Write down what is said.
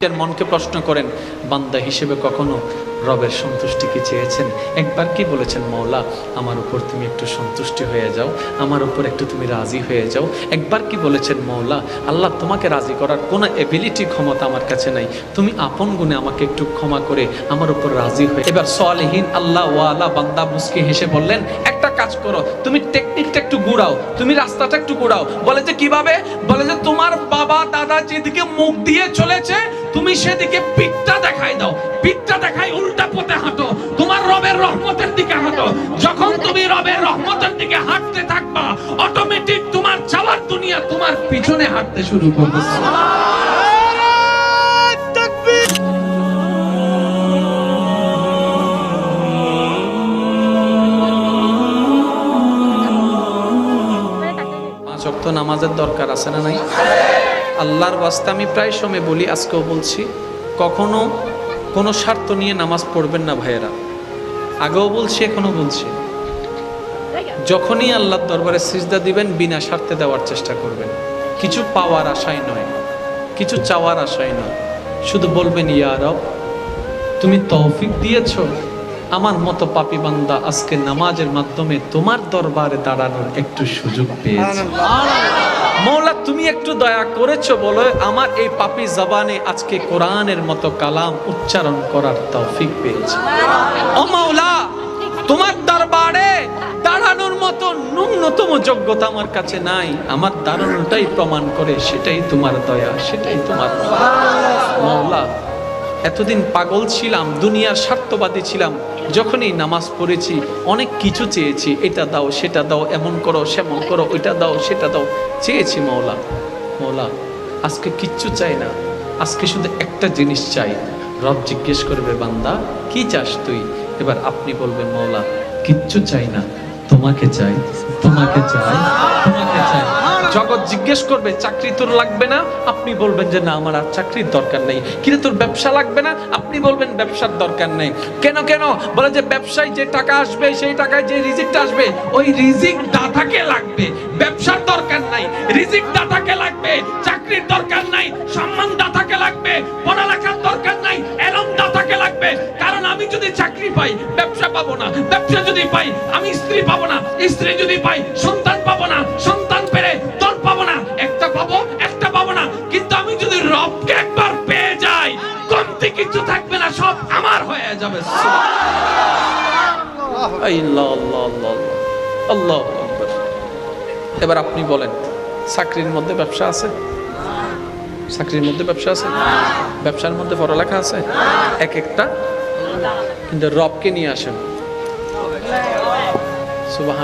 নিজের মনকে প্রশ্ন করেন, বান্দা হিসেবে কখনো রবের সন্তুষ্টি কি চেয়েছেন? একবার কি বলেছেন, মৌলা, আমার উপর তুমি একটু সন্তুষ্টি হয়ে যাও, আমার উপর একটু তুমি রাজি হয়ে যাও। একবার কি বলেছেন, মৌলা, আল্লাহ তোমাকে রাজি করার কোনো এবিলিটি ক্ষমতা আমার কাছে নাই। তুমি আপন গুণে আমাকে একটু ক্ষমা করে আমার উপর রাজি হয়ে এবার সলেহীন আল্লাহ ওয়ালা বান্দা মুসকে হেসে বললেন কাজ করো। তুমি টেকনিকটা একটু গুড়াও তুমি রাস্তাটা একটু গুড়াও বলে যে কীভাবে? বলে যে তোমার বাবা, দাদা যেদিকে মুখ দিয়ে চলেছে, তুমি সেদিকে পিঠটা দেখাই দাও। পিঠটা দেখাই উল্টা পথে হাঁটো। তোমার রবের রহমতের দিকে হাঁটো। যখন তুমি রবের রহমতের দিকে হাঁটতে থাকবা অটোমেটিক তোমার চাওয়ার দুনিয়া তোমার পিছনে হাঁটতে শুরু করবে। অক্ত নামাজের দরকার আছে না নাই? আল্লাহর বাস্তে আমি প্রায় সময় বলি, আজকেও বলছি, কখনো কোনো স্বার্থ নিয়ে নামাজ পড়বেন না ভাইয়েরা। আগেও বলছি, এখনও বলছি। যখনই আল্লাহর দরবারে সিজদা দিবেন, বিনা স্বার্থে দেওয়ার চেষ্টা করবেন। কিছু পাওয়ার আশায় নয়, কিছু চাওয়ার আশায় নয়। শুধু বলবেন, ইয়া রব, তুমি তৌফিক দিয়েছ? আমার মতো পাপি বান্দা আজকে নামাজের মাধ্যমে তোমার দরবারে দাঁড়ানোর একটু সুযোগ পেয়েছে। মৌলা তুমি একটু দয়া করেছ বলে আমার এই পাপি জবানে আজকে কোরআনের মতো কালাম উচ্চারণ করার তৌফিক পেয়েছে। ও মাওলা তোমার দরবারে দাঁড়ানোর মতো ন্যূনতম যোগ্যতা আমার কাছে নাই। আমার দাঁড়ানোটাই প্রমাণ করে সেটাই তোমার দয়া সেটাই তোমার মাওলা এতদিন পাগল ছিলাম, দুনিয়ার স্বার্থবাদী ছিলাম, যখনই নামাজ পড়েছি, অনেক কিছু চেয়েছি, এটা দাও, সেটা দাও, এমন করো, সেমন করো, ওইটা দাও, সেটা দাও, চেয়েছি মৌলা মৌলা আজকে কিচ্ছু চাই না, আজকে শুধু একটা জিনিস চাই, রব জিজ্ঞেস করবে, বান্দা, কি চাস তুই? এবার আপনি বলবেন মৌলা কিচ্ছু চাই না, তোমাকে চাই তোমাকে চাই, তোমাকে জগৎ জিজ্ঞেস করবে, চাকরি তোর লাগবে না? আপনি বলবেন যে, না, আমার আর চাকরির দরকার নেই। কিন্তু তোর ব্যবসা লাগবে না? আপনি বলবেন, ব্যবসার দরকার নেই। কেন কেন? বলে যে, ব্যবসায় যে টাকা আসবে, সেই টাকায় যে রিজিকটা আসবে, ওই রিজিক দাতাকে লাগবে। ব্যবসার দরকার নাই, রিজিক দাতাকে লাগবে। চাকরির দরকার নাই, সম্মান দাতাকে লাগবে। পড়ালেখার দরকার নাই, এলম দাতাকে লাগবে। কারণ আমি যদি চাকরি পাই, ব্যবসা পাবো না। ব্যবসা যদি পাই, আমি স্ত্রী পাবো না। স্ত্রী যদি পাই, সন্তান পাবো না। হয়ে যাবে। এবার আপনি বলেন, চাকরির মধ্যে ব্যবসা আছে? চাকরির মধ্যে ব্যবসা আছে? ব্যবসার মধ্যে পড়ালেখা আছে? এক একটা? কিন্তু রবকে নিয়ে আসেন। সুবাহ